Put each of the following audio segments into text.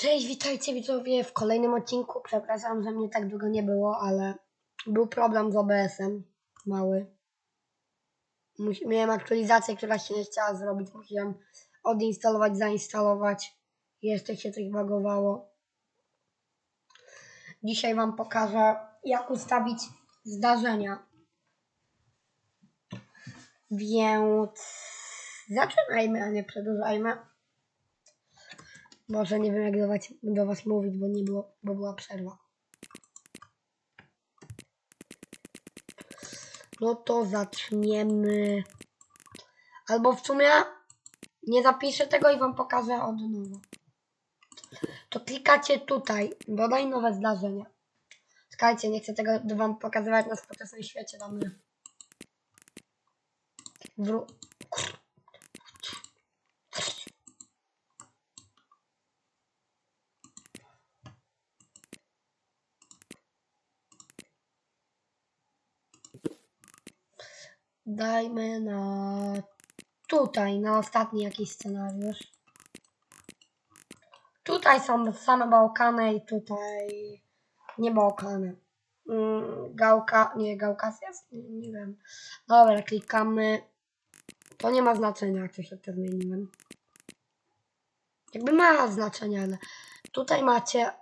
Cześć, witajcie widzowie w kolejnym odcinku. Przepraszam, że mnie tak długo nie było, ale był problem z OBS-em. Mały. Miałem aktualizację, która się nie chciała zrobić. Musiałem odinstalować, zainstalować. Jeszcze się coś bagowało. Dzisiaj Wam pokażę, jak ustawić zdarzenia. Więc zaczynajmy, a nie przedłużajmy. Może nie wiem jak do was, do was mówić, bo nie było, bo była przerwa. No to zaczniemy. Albo w sumie nie zapiszę tego i wam pokażę od nowa. To klikacie tutaj, dodaj nowe zdarzenie. Czekajcie, nie chcę tego wam pokazywać na współczesnym świecie, damy. Wró- Dajmy na tutaj, na ostatni jakiś scenariusz. Tutaj są same Bałkany i tutaj nie Bałkany. Mm, Gałka, nie, Gałkas jest? Nie, nie wiem. Dobra, klikamy. To nie ma znaczenia, jak coś to zmieniłem. Jakby ma znaczenie, ale tutaj macie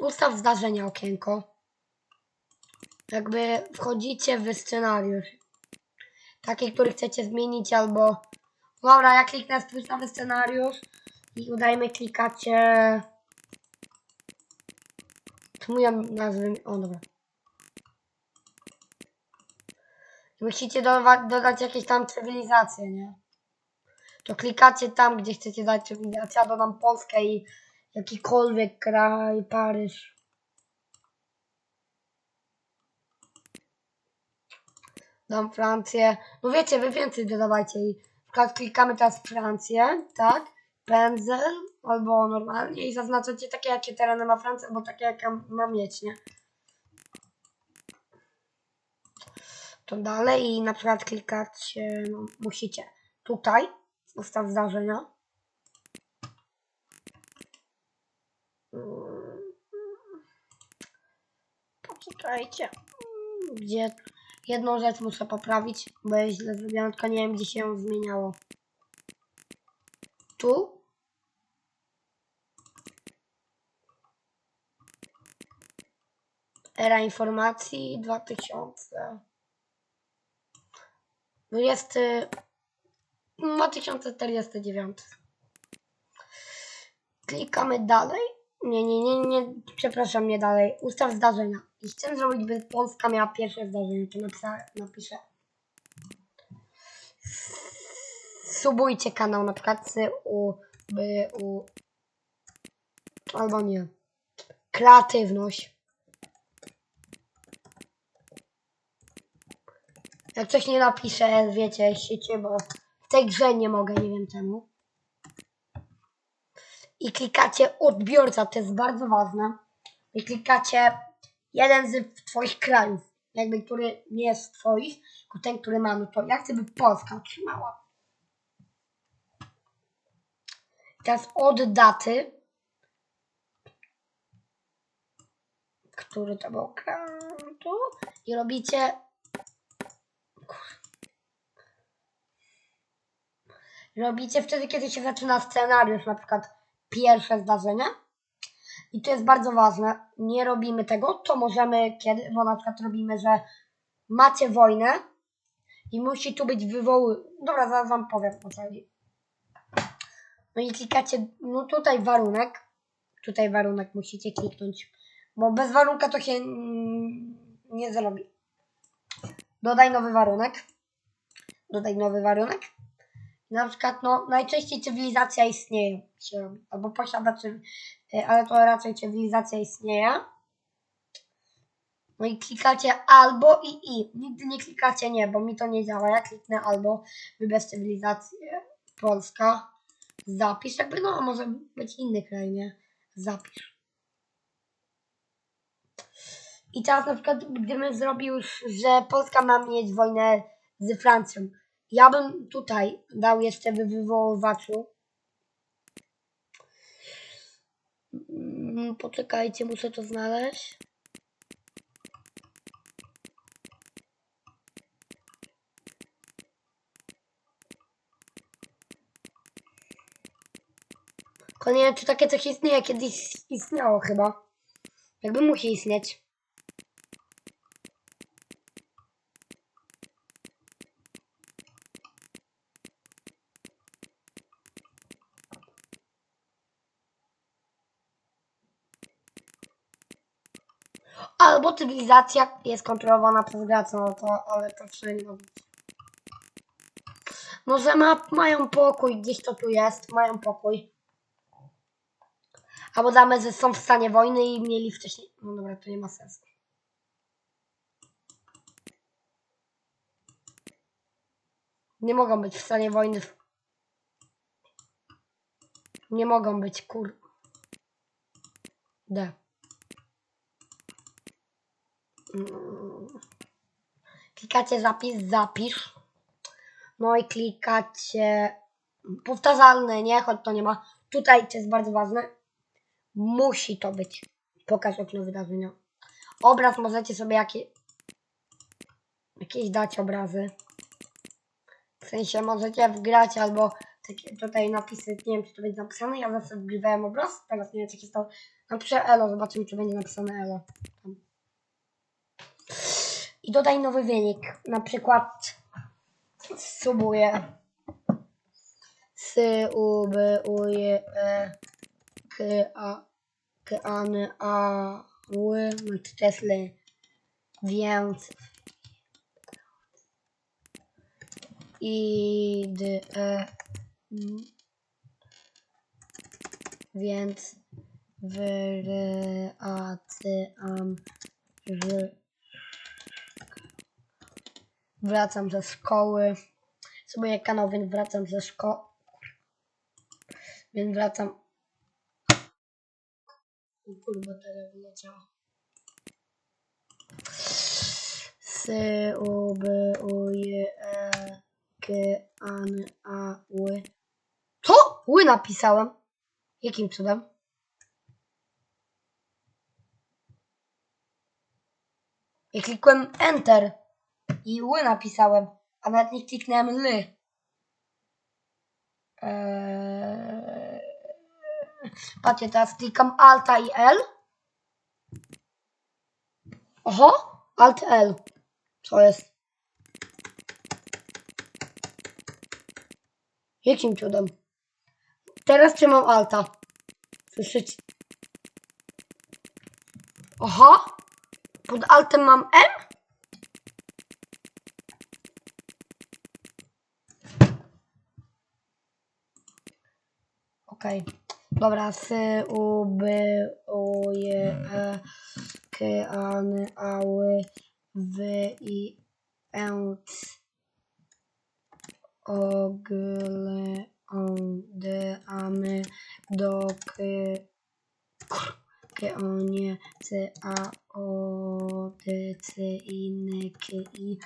ustaw zdarzenia okienko. Jakby wchodzicie w scenariusz taki, który chcecie zmienić, albo dobra, ja kliknę stwórz nowy scenariusz i udajmy klikacie czemu ja nazwę, o dobra musicie dodawać, dodać jakieś tam cywilizacje, nie? To klikacie tam, gdzie chcecie dać cywilizację, ja dodam Polskę i jakikolwiek kraj, Paryż dam Francję. No wiecie, wy więcej dodawajcie i klikamy teraz Francję, tak? Pędzel albo normalnie i zaznaczacie takie, jakie tereny ma Francja, albo takie, jakie ma mieć, nie? To dalej i na przykład klikacie, no musicie tutaj, ustaw zdarzenia. Mm. Poczekajcie. Gdzie Jedną rzecz muszę poprawić, bo jest źle zrobiona, tylko nie wiem gdzie się zmieniało. Tu? Era informacji 2000. 20. 2049. Klikamy dalej. Nie, nie, nie, nie, przepraszam, nie dalej. Ustaw zdarzenia. I chcę zrobić, by Polska miała pierwsze zdarzenie. To napisa, napiszę. Subujcie kanał, na przykład z u, by, u, albo nie. Kreatywność. Jak coś nie napiszę, wiecie, siecie, bo w tej grze nie mogę, nie wiem czemu i klikacie odbiorca, to jest bardzo ważne. I klikacie jeden z Twoich krajów, jakby który nie jest Twoich, tylko ten, który ma, no to ja chcę, by Polska otrzymała. Teraz od daty, który to był kraj, tu, i robicie robicie wtedy, kiedy się zaczyna scenariusz, na przykład pierwsze zdarzenie. I to jest bardzo ważne. Nie robimy tego, to możemy kiedy, bo na przykład robimy, że macie wojnę i musi tu być wywoły. Dobra, zaraz wam powiem o co. No i klikacie, no tutaj warunek. Tutaj warunek musicie kliknąć, bo bez warunka to się nie zrobi. Dodaj nowy warunek. Dodaj nowy warunek. Na przykład, no, najczęściej cywilizacja istnieje, albo posiada, czy, y, ale to raczej cywilizacja istnieje. No i klikacie albo i i. Nigdy nie klikacie nie, bo mi to nie działa. Ja kliknę albo, wybierz cywilizację, Polska, zapisz, jakby no, może być inny kraj, nie? Zapisz. I teraz na przykład, gdybym zrobił, że Polska ma mieć wojnę z Francją, ja bym tutaj dał jeszcze w wywoływaczu Mm, Poczekajcie, muszę to znaleźć. Tylko nie wiem, czy takie coś istnieje. Kiedyś istniało chyba. Jakby musi istnieć. Albo cywilizacja jest kontrolowana przez gracza, no to, ale to wszędzie. Może ma, mają pokój, gdzieś to tu jest, mają pokój. Albo damy, że są w stanie wojny i mieli wcześniej. No dobra, to nie ma sensu. Nie mogą być w stanie wojny. Nie mogą być, kur. D. Mm. Klikacie zapis, zapisz. No i klikacie powtarzalny, nie? Choć to nie ma. Tutaj to jest bardzo ważne. Musi to być. Pokaż okno wydarzenia. Obraz możecie sobie jakie, jakieś dać obrazy. W sensie możecie wgrać albo takie tutaj napisy, nie wiem czy to będzie napisane. Ja zawsze wgrywałem obraz. Teraz nie wiem czy jest to. Napiszę Elo, zobaczymy czy będzie napisane Elo. I dodaj nowy wynik. Na przykład subuję. S, U, B, U, J, E, K, A, K, A, N, A, Ły, znaczy Tesly. Więc I, D, E, M. Więc w, R, A, C, Am, R, wracam ze szkoły. Sobie kanał, więc wracam ze szkoły. Więc wracam. Kurwa, teraz wyleciało. S, U, B, U, J, E, K, N, A, Ły. Co? Ły napisałem. Jakim cudem? Ja klikłem Enter i ły napisałem, a nawet nie kliknąłem ly. Eee... Patrzcie, teraz klikam Alta i L. Oho, Alt L. Co jest? Jakim cudem? Teraz trzymam Alta. Słyszycie? Oho, pod Altem mam M? Okej. Dobra, S, U, B, U, J, E, K, A, N, A, Ły, W, I, N, C, O, G, L, O, D, A, M, do, K, K, O, nie, C, A, O, D, C, I, N, K, I,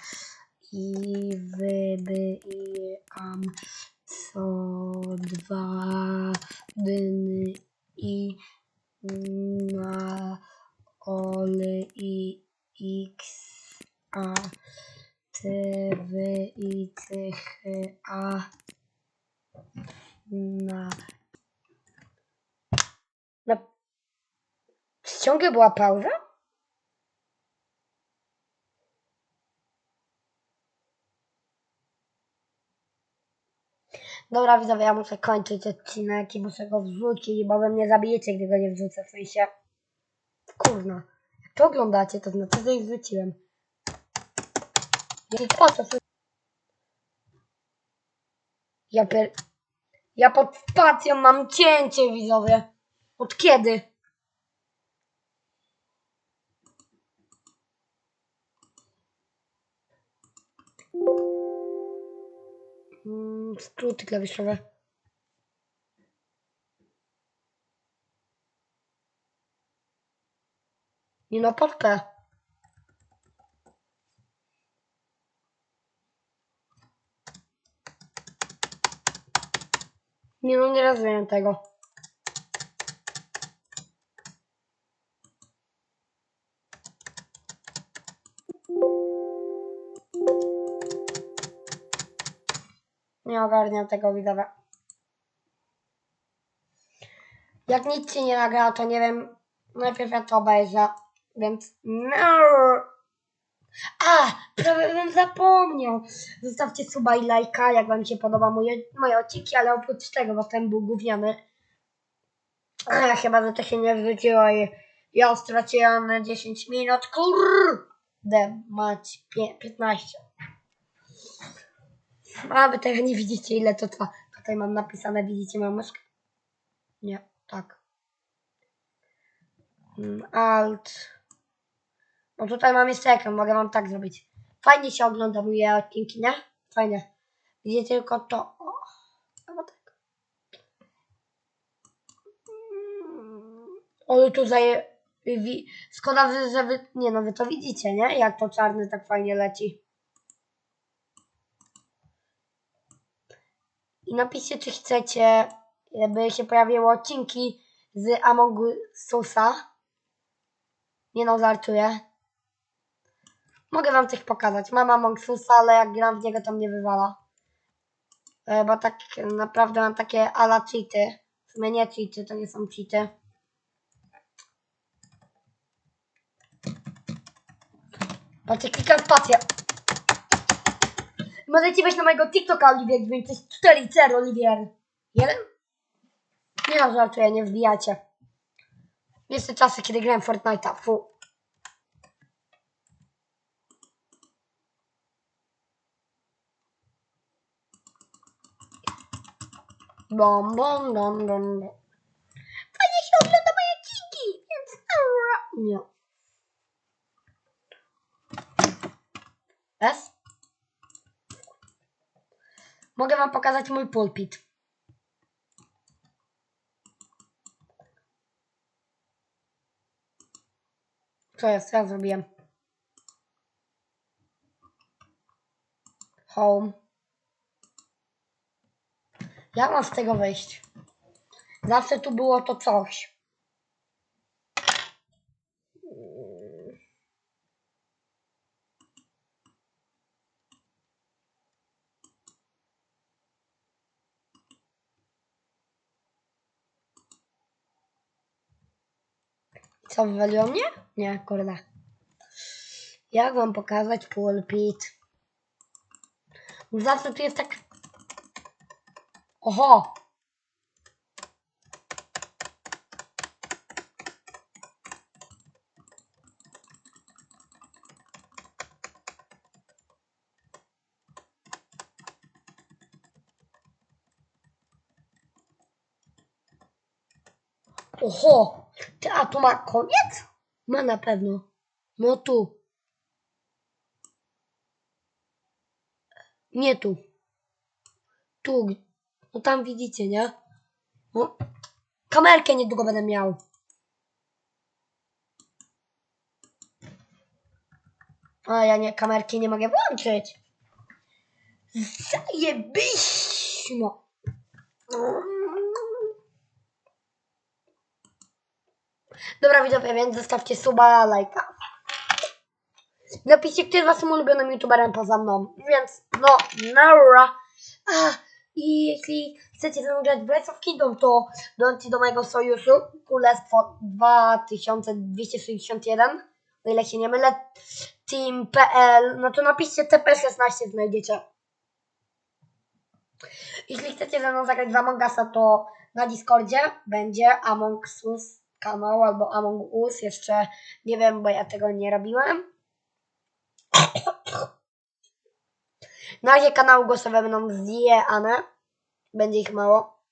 I, W, B, I, Am, co, dwa, dny, i, na, ole, i, x, a, t, w, i, c, h, a, na, na, w ciągu była pauza? Dobra widzowie, ja muszę kończyć odcinek i muszę go wrzucić, bo wy mnie zabijecie, gdy go nie wrzucę, w sensie... Kurna, jak to oglądacie, to znaczy, że już wrzuciłem. Nie po co? Ja pier... Ja pod spacją mam cięcie, widzowie. Od kiedy? Skróty klawiszowe. Nie no, podkę. Nie no, nie rozumiem tego. Nie ogarniam tego widzowie. Jak nic ci nie nagra, to nie wiem. Najpierw ja to obejrzę. Więc. No. A! Prawie bym zapomniał. Zostawcie suba i lajka, jak wam się podoba moje, moje odcinki, ale oprócz tego, bo ten był gówniany. A, chyba, że to się nie wrzuciło i ja straciłem 10 minut. Kurde, mać pie- 15. A wy tego nie widzicie, ile to trwa. Tutaj mam napisane, widzicie moją myszkę? Nie, tak. Mm, Alt. No tutaj mam jeszcze ekran, mogę wam tak zrobić. Fajnie się ogląda moje odcinki, nie? Fajnie. Widzicie tylko to. O, albo tak. Ale tu zaje... Szkoda, że wy... Nie no, wy to widzicie, nie? Jak to czarny tak fajnie leci. I napiszcie, czy chcecie, żeby się pojawiły odcinki z Among Usa. Nie no, żartuję. Mogę wam coś pokazać. Mam Among Usa, ale jak gram w niego, to mnie wywala. E, Bo tak naprawdę mam takie ala cheaty. W sumie nie cheaty, to nie są cheaty. Patrzcie, klikam spację. Możecie wejść na mojego TikToka Oliwier 940 Oliwier. Jeden? Nie no, żartuję, nie wbijacie. Jeszcze czasy, kiedy grałem Fortnite'a. Fu. Bom, bom, bom, bom, bom. Fajnie się ogląda moje odcinki, więc... Nie. S? Mogę wam pokazać mój pulpit. Co jest? Ja zrobiłem? Home. Jak mam z tego wyjść? Zawsze tu było to coś. Co, wywaliło mnie? Nie, kurde. Jak wam pokazać pulpit? Zawsze tu jest tak... Oho! Oho! Ty, a tu ma koniec? Ma na pewno. No tu. Nie tu. Tu. No tam widzicie, nie? No. Kamerkę niedługo będę miał. A ja nie, kamerki nie mogę włączyć. Zajebiście. Dobra widzowie, więc zostawcie suba, lajka. Napiszcie, kto jest waszym ulubionym youtuberem poza mną. Więc no, nara. I jeśli chcecie ze mną grać w Breath of Kingdom, to dołączcie do mojego sojuszu Królestwo 2261. O ile się nie mylę. Team.pl. No to napiszcie TP16 znajdziecie. Jeśli chcecie ze mną zagrać w Among Usa, to na Discordzie będzie Among Us kanał albo Among Us. Jeszcze nie wiem, bo ja tego nie robiłem. Na razie kanały głosowe będą zjechane. Będzie ich mało.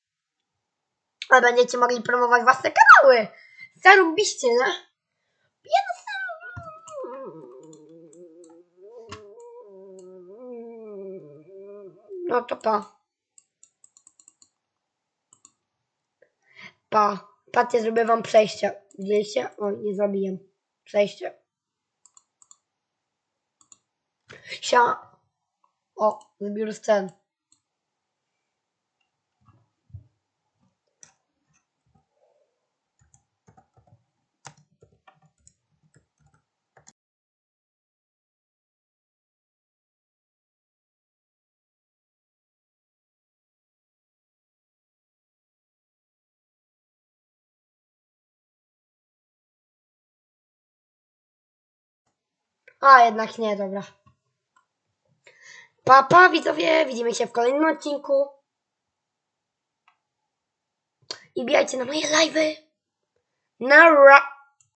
Ale będziecie mogli promować własne kanały. Zarobiście, nie? No to pa. Pa. Patrzcie, zrobię wam przejście. Widzieliście? O, nie zrobiłem. Przejście. Sia. O, zbiór scen. A, jednak nie, dobra. Papa, pa, widzowie, widzimy się w kolejnym odcinku. I bijajcie na moje live'y. Nara!